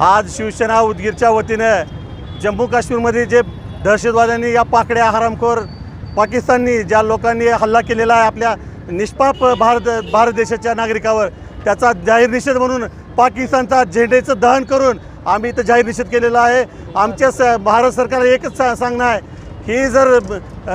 आज शिवसेना उदगीरच्या वतीनं जम्मू काश्मीरमध्ये जे दहशतवाद्यांनी या पाकड्या हरामखोर पाकिस्ताननी ज्या लोकांनी हल्ला केलेला आहे आपल्या निष्पाप भारत भारत देशाच्या नागरिकावर त्याचा जाहीर निषेध म्हणून पाकिस्तानचा झेंडेचं दहन करून आम्ही इथं जाहीर निषेध केलेला आहे. आमच्या स भारत सरकारला एकच सा सांगणं आहे ही जर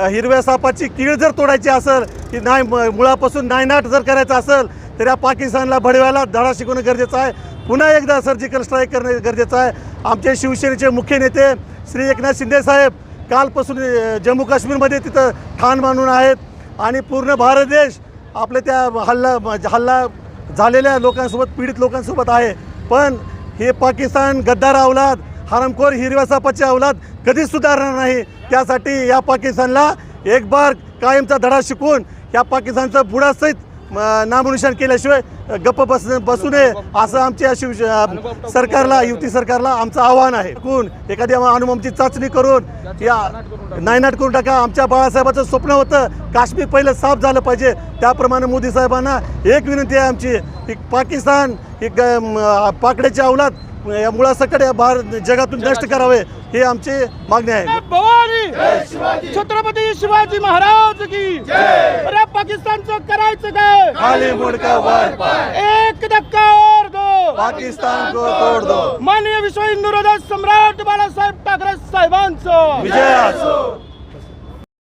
हिरव्या सापाची कीळ जर तोडायची असेल की नाही मुळापासून नायनाट जर करायचं असेल तर या पाकिस्तानला भडव्याला धडा शिकवणं गरजेचं आहे. पुन्हा एकदा सर्जिकल स्ट्राईक करणं गरजेचं आहे. आमचे शिवसेनेचे मुख्य नेते श्री एकनाथ शिंदे साहेब कालपासून जम्मू काश्मीरमध्ये तिथं ठाण मानून आहेत. आणि पूर्ण भारत देश आपल्या त्या हल्ला हल्ला झालेल्या लोकांसोबत पीडित लोकांसोबत आहे. पण हे पाकिस्तान गद्दार अवलाद हरमखोर हिरव्या सापाची अवलाद कधीच सुधारणार नाही. त्यासाठी या पाकिस्तानला एक बार कायमचा धडा शिकून या पाकिस्तानचं बुडासहित म, नामोनिशान केल्याशिवाय गप्प बस बसू नये असं आमच्या शिव सरकारला युती सरकारला आमचं आव्हान आहे. कोण एखाद्या अनुममची चाचणी करून या नायनाट करून टाका. आमच्या बाळासाहेबाचं स्वप्न होतं काश्मीर पहिलं साफ झालं पाहिजे. त्याप्रमाणे मोदी साहेबांना एक विनंती आहे आमची की पाकिस्तान ही ग- पाकड्याची अवलाद या मुळासकट या भारत जगातून नष्ट करावे हे आमची मागणी आहे. छत्रपती शिवाजी महाराज की अरे पाकिस्तानचं करायचं काय? खाली मुडका वर एक धक्का और दो. पाकिस्तान को तोड दो. माननीय विश्व हिंदू हृदय सम्राट बाळासाहेब ठाकरे साहेबांचं. विजय असो